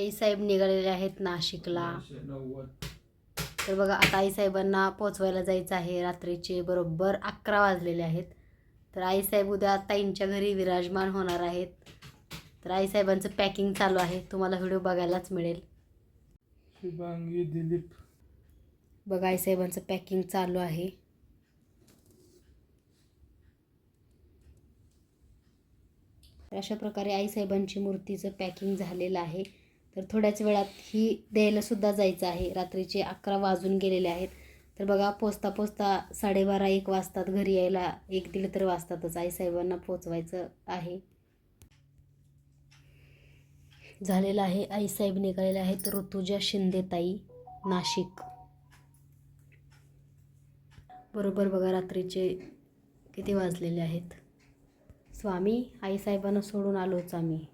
आईसाहेब निघालेले आहेत नाशिकला. तर बघा आता आईसाहेबांना पोचवायला जायचं आहे रात्रीचे बरोबर अकरा वाजलेले आहेत. तर आईसाहेब उद्या ताईंच्या घरी विराजमान होणार आहेत. तर आईसाहेबांचं पॅकिंग चालू आहे तुम्हाला व्हिडिओ बघायलाच मिळेल. शुभांगी दिलीप. बघा आईसाहेबांचं पॅकिंग चालू आहे. अशा प्रकारे आईसाहेबांची मूर्तीचं पॅकिंग झालेलं आहे. तर थोड्याच वेळात ही द्यायलासुद्धा जायचं आहे. रात्रीचे अकरा वाजून गेलेले आहेत. तर बघा पोचता पोचता साडेबारा एक वाजतात घरी यायला. एक दीड तर वाजतातच. आईसाहेबांना पोचवायचं आहे. झालेलं आहे. आईसाहेब निघालेले आहेत. ऋतुजा शिंदेताई नाशिक. बरोबर बघा रात्रीचे किती वाजलेले आहेत? स्वामी आईसाहेबांना सोडून आलोच आम्ही.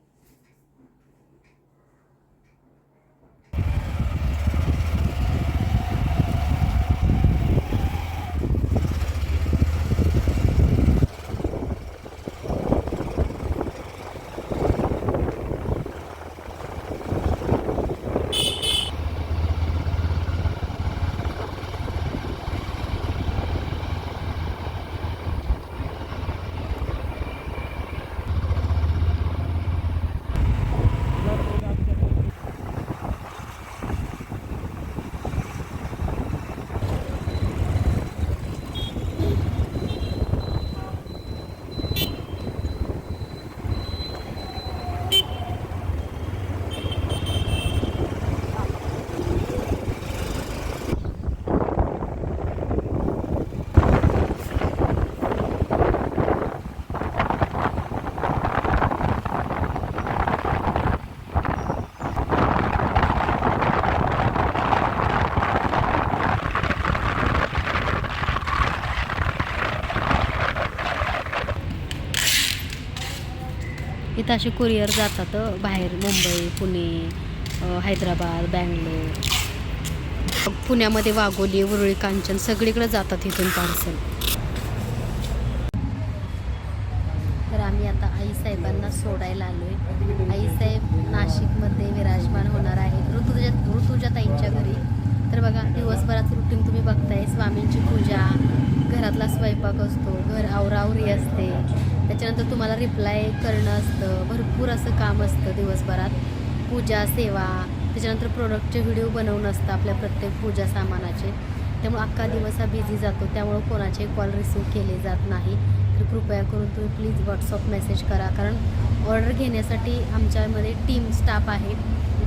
तिथं असे कुरिअर जातात बाहेर मुंबई पुणे हैदराबाद बँगलोर. पुण्यामध्ये वाघोली उरुळी कांचन सगळीकडे जातात इथून पार्सल तर आम्ही आता आईसाहेबांना सोडायला आलो आहे आईसाहेब नाशिकमध्ये विराजमान होणार आहेत. ऋतुजा ऋतुजा ताईंच्या घरी. तर बघा दिवसभरात रुटीन तुम्ही बघताय. स्वामींची पूजा घरातला स्वयंपाक असतो घर आवरावरी असते. त्याच्यानंतर तुम्हाला रिप्लाय करणं असतं. भरपूर असं काम असतं दिवसभरात. पूजा सेवा त्याच्यानंतर प्रोडक्टचे व्हिडिओ बनवणं असतं आपल्या प्रत्येक पूजा सामानाचे. त्यामुळे अख्खा दिवस हा बिझी जातो. त्यामुळं कोणाचे कॉल रिसीव्ह केले जात नाही. तर कृपया करून तुम्ही प्लीज व्हॉट्सअप मेसेज करा. कारण ऑर्डर घेण्यासाठी आमच्यामध्ये टीम स्टाफ आहे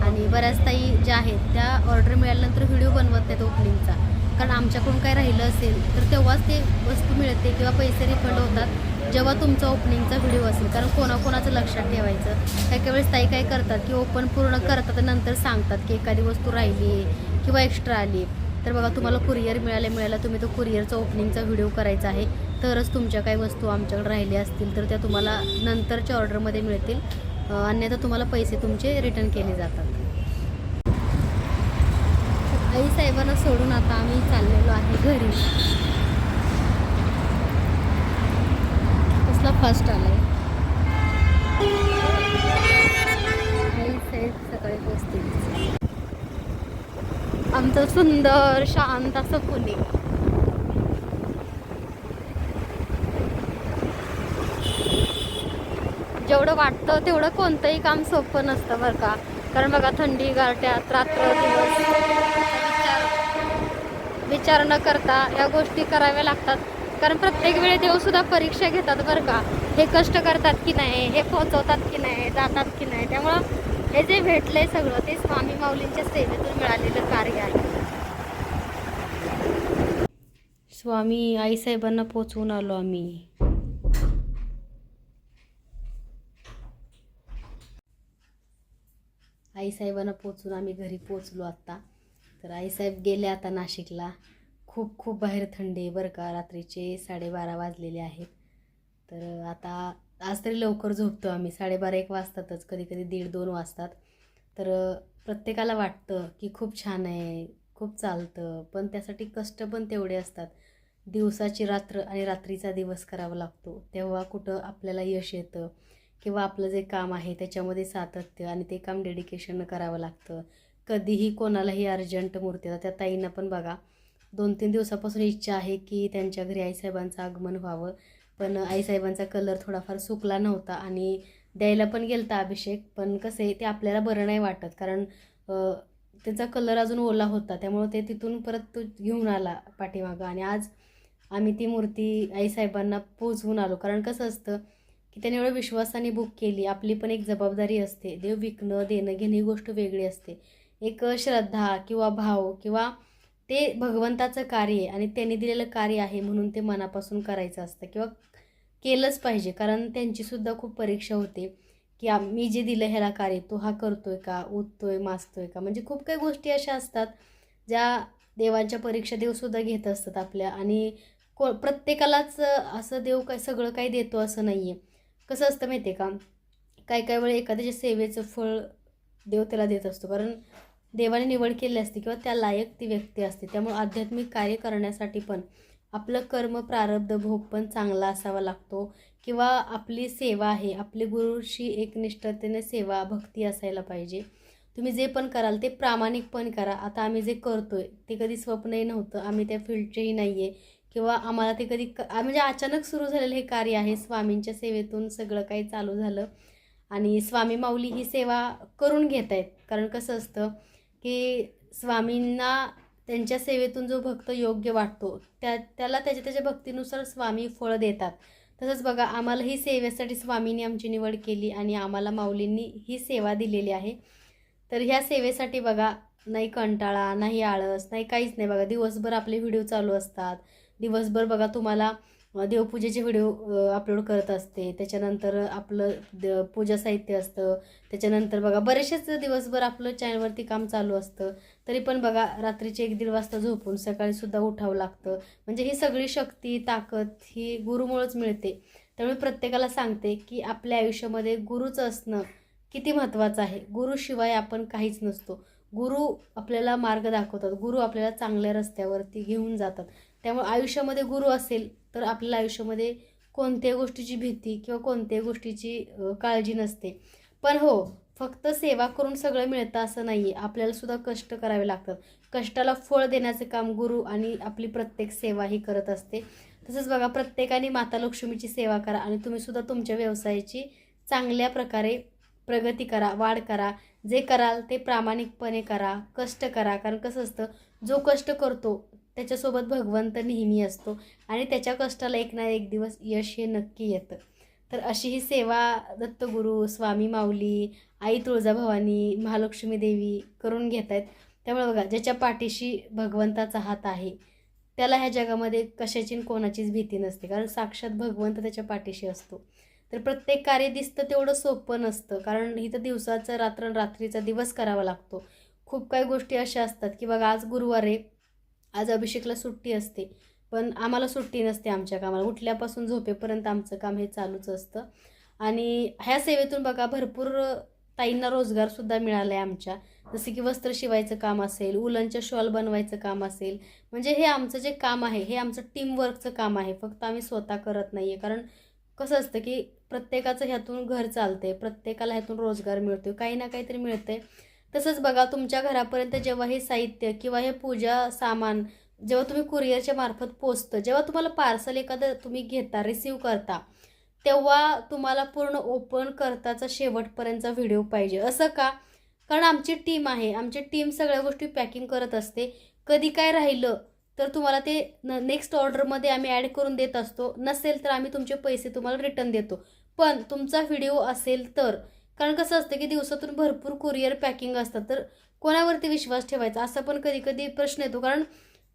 आणि बऱ्याच ताई ज्या आहेत त्या ऑर्डर मिळाल्यानंतर व्हिडिओ बनवत नाहीत ओपनिंगचा कारण आमच्याकडून काय राहिलं असेल तर तेव्हाच ते वस्तू मिळते किंवा पैसे रिफंड होतात जेव्हा तुमचा ओपनिंगचा व्हिडिओ असेल. कारण कोणाकोणाचं लक्षात ठेवायचं. काही काही वेळेस ताई काय करतात की ओपन पूर्ण करतात नंतर सांगतात की एखादी वस्तू राहिली आहे किंवा एक्स्ट्रा आली तर बघा तुम्हाला कुरिअर मिळाले मिळाला तुम्ही तो कुरिअरचा ओपनिंगचा व्हिडिओ करायचा आहे. तरच तुमच्या काही वस्तू आमच्याकडे राहिल्या असतील तर त्या तुम्हाला नंतरच्या ऑर्डरमध्ये मिळतील. अन्यथा तुम्हाला पैसे तुमचे रिटर्न केले जातात. आई साहेबांना सोडून आता आम्ही चाललेलो आहे घरी. कसला फर्स्ट आलाय. आई साहेब सकाळी पोचतील आमचं सुंदर शांत असं पुणे. जेवढं वाटतं तेवढं कोणतंही काम सोपं नसतं बरं का. कारण बघा थंडी गारट्यात रात्र दिवस. विचार न करता या गोष्टी कराव्या लागतात. कारण प्रत्येक वेळी देवसुद्धा परीक्षा घेतात बरं का. हे कष्ट करतात की नाही हे पोचवतात की नाही जातात की नाही. त्यामुळं हे जे भेटलंय सगळं ते स्वामी माऊलींच्या सेवेतून मिळालेलं कार्य आहे. स्वामी आईसाहेबांना पोचवून आलो आम्ही. आईसाहेबांना पोचून आम्ही घरी पोचलो आत्ता. तर आईसाहेब गेले आता नाशिकला. खूप खूप बाहेर थंडी आहे बरं का. रात्रीचे साडेबारा वाजलेले आहेत. तर आता आज तरी लवकर झोपतो आम्ही. साडेबारा एक वाजतातच. कधी कधी दीड दोन वाजतात. तर प्रत्येकाला वाटतं की खूप छान आहे खूप चालतं. पण त्यासाठी कष्ट पण तेवढे असतात. दिवसाची रात्र आणि रात्रीचा दिवस करावा लागतो. तेव्हा कुठं आपल्याला यश येतं. किंवा आपलं जे काम आहे त्याच्यामध्ये सातत्य आणि ते काम डेडिकेशननं करावं लागतं. कधीही कोणालाही अर्जंट मूर्ती त्या ताईंना पण बघा. दोन तीन दिवसापासून इच्छा आहे की त्यांच्या घरी आईसाहेबांचं आगमन व्हावं. पण आईसाहेबांचा कलर थोडाफार सुकला नव्हता आणि द्यायला पण गेलता अभिषेक. पण कसं आहे ते आपल्याला बरं नाही वाटत. कारण त्याचा कलर अजून ओला होता. त्यामुळं ते तिथून परत तो घेऊन आला पाठीमागं. आणि आज आम्ही ती मूर्ती आईसाहेबांना पोचवून आलो. कारण कसं असतं की त्याने एवढं विश्वासाने बुक केली. आपली पण एक जबाबदारी असते. देव विकणं देणं घेणं ही गोष्ट वेगळी असते. एक श्रद्धा किंवा भाव किंवा ते भगवंताचं कार्य आहे आणि त्यांनी दिलेलं कार्य आहे म्हणून ते मनापासून करायचं असतं किंवा केलंच पाहिजे. कारण त्यांचीसुद्धा खूप परीक्षा होते की आम- मी जे दिलं ह्याला कार्य तो हा करतोय का उठतोय आहे का? म्हणजे खूप काही गोष्टी अशा असतात ज्या देवांच्या परीक्षा देवसुद्धा घेत असतात आपल्या आणि को प्रत्येकालाच असं देव काय सगळं काही देतो असं नाही आहे कसं असतं माहिती आहे का? काय काय वेळ एखाद्याच्या सेवेचं फळ देव त्याला देत असतो. कारण देवाने निवड केली असते किंवा त्या लायक ती व्यक्ती असते. त्यामुळे आध्यात्मिक कार्य करण्यासाठी पण आपलं कर्म प्रारब्ध भोग पण चांगला असावा लागतो. किंवा आपली सेवा आहे आपली गुरुशी एक निष्ठतेने सेवा भक्ती असायला पाहिजे. तुम्ही जे पण कराल ते प्रामाणिकपण करा. आता आम्ही जे करतोय ते कधी स्वप्नही नव्हतं. आम्ही त्या फील्डचेही नाही आहे किंवा आम्हाला ते कधी क म्हणजे अचानक सुरू झालेलं हे कार्य आहे. स्वामींच्या सेवेतून सगळं काही चालू झालं. आणि स्वामी माऊली ही सेवा करून घेत आहेत कारण कसं असतं की स्वामींना त्यांच्या सेवेतून जो भक्त योग्य वाटतो त्या त्याला त्याच्या त्याच्या भक्तीनुसार स्वामी फळ देतात. तसंच बघा आम्हाला ही सेवेसाठी स्वामींनी आमची निवड केली आणि आम्हाला माऊलींनी ही सेवा दिलेली आहे. तर ह्या सेवेसाठी बघा नाही कंटाळा नाही आळस नाही काहीच नाही. बघा दिवसभर आपले व्हिडिओ चालू असतात. दिवसभर बघा तुम्हाला देवपूजेचे व्हिडिओ अपलोड करत असते. त्याच्यानंतर आपलं द पूजा साहित्य असतं. त्याच्यानंतर बघा बरेचसेच दिवसभर आपलं चॅनलवरती काम चालू असतं. तरी पण बघा रात्रीचे एक दीड वाजता झोपून सकाळीसुद्धा उठावं लागतं. म्हणजे ही सगळी शक्ती ताकद ही गुरुमुळंच मिळते. त्यामुळे प्रत्येकाला सांगते की आपल्या आयुष्यामध्ये गुरुचं असणं किती महत्त्वाचं आहे. गुरुशिवाय आपण काहीच नसतो. गुरु आपल्याला मार्ग दाखवतात. गुरु आपल्याला चांगल्या रस्त्यावरती घेऊन जातात. त्यामुळे आयुष्यामध्ये गुरु असेल तर आपल्याला आयुष्यामध्ये कोणत्याही गोष्टीची भीती किंवा कोणत्याही गोष्टीची काळजी नसते. पण हो फक्त सेवा करून सगळं मिळतं असं नाही आहे आपल्याला सुद्धा कष्ट करावे लागतात. कष्टाला फळ देण्याचे काम गुरु आणि आपली प्रत्येक सेवा ही करत असते. तसंच बघा प्रत्येकाने माता लक्ष्मीची सेवा करा आणि तुम्ही सुद्धा तुमच्या व्यवसायाची चांगल्या प्रकारे प्रगती करा वाढ करा. जे कराल ते प्रामाणिकपणे करा कष्ट करा. कारण कसं असतं जो कष्ट करतो त्याच्यासोबत भगवंत नेहमी असतो आणि त्याच्या कष्टाला एक ना एक दिवस यश हे नक्की येतं. तर अशी ही सेवा दत्तगुरू स्वामी माऊली आई तुळजाभवानी महालक्ष्मी देवी करून घेत आहेत. त्यामुळे बघा ज्याच्या पाठीशी भगवंताचा हात आहे त्याला ह्या जगामध्ये कशाची कोणाचीच भीती नसते. कारण साक्षात भगवंत त्याच्या पाठीशी असतो. तर प्रत्येक कार्य दिसतं तेवढं सोपं नसतं. कारण इथं दिवसाचं रात्र रात्रीचा दिवस करावा लागतो. खूप काही गोष्टी अशा असतात की बघा आज गुरुवार आहे आज अभिषेकला सुट्टी असते. पण आम्हाला सुट्टी नसते आमच्या कामाला. उठल्यापासून झोपेपर्यंत आमचं काम हे चालूच असतं. आणि ह्या सेवेतून बघा भरपूर ताईंना रोजगारसुद्धा मिळाला आहे आमच्या. जसे की वस्त्र शिवायचं काम असेल उलनच्या शॉल बनवायचं काम असेल. म्हणजे हे आमचं जे काम आहे हे आमचं टीमवर्कचं काम आहे. फक्त आम्ही स्वतः करत नाही आहे कारण कसं असतं की प्रत्येकाचं ह्यातून घर चालते प्रत्येकाला ह्यातून रोजगार मिळतो काही ना काहीतरी मिळते तसंच बघा तुमच्या घरापर्यंत जेव्हा हे साहित्य किंवा हे पूजा सामान जेव्हा तुम्ही कुरिअरच्या मार्फत पोचतं जेव्हा तुम्हाला पार्सल एखादं तुम्ही घेता रिसीव करता तेव्हा तुम्हाला पूर्ण ओपन करताचा शेवटपर्यंतचा व्हिडिओ पाहिजे. असं का? कारण आमची टीम आहे. आमची टीम सगळ्या गोष्टी पॅकिंग करत असते. कधी काय राहिलं तर तुम्हाला ते न नेक्स्ट ऑर्डरमध्ये आम्ही ॲड करून देत असतो. नसेल तर आम्ही तुमचे पैसे तुम्हाला रिटर्न देतो. पण तुमचा व्हिडिओ असेल तर कारण कसं असतं की दिवसातून भरपूर कुरिअर पॅकिंग असतात तर कोणावरती विश्वास ठेवायचा? असा पण कधी कधी प्रश्न येतो. कारण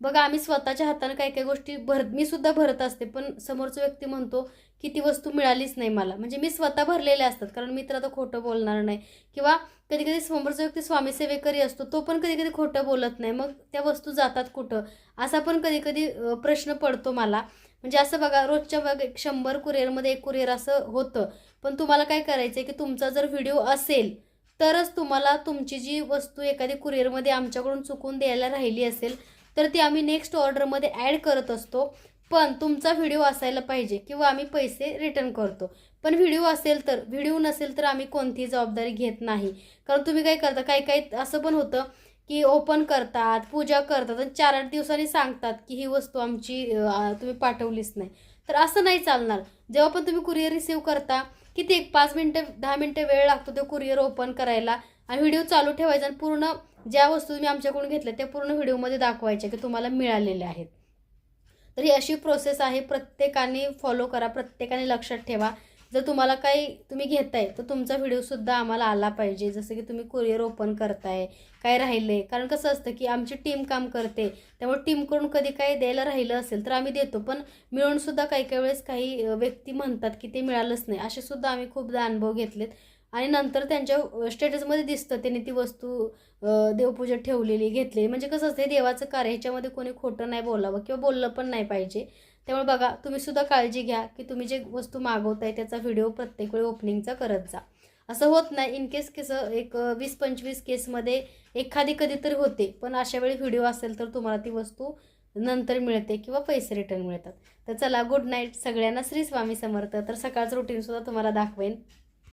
बघा आम्ही स्वतःच्या हाताने काही काही गोष्टी भर मी सुद्धा भरत असते पण समोरचा व्यक्ती म्हणतो की ती वस्तू मिळालीच नाही मला. म्हणजे मी स्वतः भरलेल्या असतात कारण मी तर आता खोटं बोलणार नाही. किंवा कधी कधी समोरचा व्यक्ती स्वामी सेवेकरी असतो तो पण कधी कधी खोटं बोलत नाही. मग त्या वस्तू जातात कुठं? असा पण कधी कधी प्रश्न पडतो मला. म्हणजे असं बघा रोजच्या बघ एक शंभर कुरिअरमध्ये एक कुरिअर असं होतं. पण तुम्हाला काय करायचं आहे की तुमचा जर व्हिडिओ असेल तरच तुम्हाला तुमची जी वस्तू एखादी कुरिअरमध्ये आमच्याकडून चुकून द्यायला राहिली असेल तर ती आम्ही नेक्स्ट ऑर्डरमध्ये ॲड करत असतो. पण तुमचा व्हिडिओ असायला पाहिजे किंवा आम्ही पैसे रिटर्न करतो. पण व्हिडिओ असेल तर व्हिडिओ नसेल तर आम्ही कोणतीही जबाबदारी घेत नाही. कारण तुम्ही काय करता काही काही असं पण होतं की ओपन करतात पूजा करतात आणि चार आठ दिवसांनी सांगतात की ही वस्तू आमची तुम्ही पाठवलीच नाही. तर असं नाही चालणार. जेव्हा पण तुम्ही कुरिअर रिसिव्ह करता किती एक पाच मिनटं दहा मिनटं वेळ लागतो ते कुरिअर ओपन करायला आणि व्हिडिओ चालू ठेवायचा आणि पूर्ण ज्या वस्तू तुम्ही आमच्याकडून घेतल्या त्या पूर्ण व्हिडिओमध्ये दाखवायच्या की तुम्हाला मिळालेल्या आहेत. तर ही अशी प्रोसेस आहे प्रत्येकाने फॉलो करा प्रत्येकाने लक्षात ठेवा. जर तुम्हाला काही तुम्ही घेताय तर तुमचा व्हिडिओसुद्धा आम्हाला आला पाहिजे. जसं की तुम्ही कुरिअर ओपन करताय काय राहिलं कारण कसं असतं की आमची टीम काम करते त्यामुळे टीमकडून कधी काही द्यायला राहिलं असेल तर आम्ही देतो. पण मिळूनसुद्धा काही काही वेळेस काही व्यक्ती म्हणतात की ते मिळालंच नाही. असेसुद्धा आम्ही खूपदा अनुभव घेतलेत. आणि नंतर त्यांच्या स्टेटसमध्ये दिसतं. त्यांनी ती वस्तू देवपूजा ठेवलेली घेतलेली. म्हणजे कसं असतं हे देवाचं कार्य ह्याच्यामध्ये कोणी खोटं नाही बोलावं किंवा बोललं पण नाही पाहिजे. त्यामुळे बघा तुम्ही सुद्धा काळजी घ्या की तुम्ही जे वस्तू मागवताय त्याचा व्हिडिओ प्रत्येक वेळी ओपनिंगचा करत जा. असं होत नाही. इन केस कसं एक वीस पंचवीस केसमध्ये एखादी कधीतरी होते पण अशा वेळी व्हिडिओ असेल तर तुम्हाला ती वस्तू नंतर मिळते किंवा पैसे रिटर्न मिळतात. तर चला गुड नाईट सगळ्यांना श्री स्वामी समर्थ. तर सकाळचं रुटीनसुद्धा तुम्हाला दाखवेन.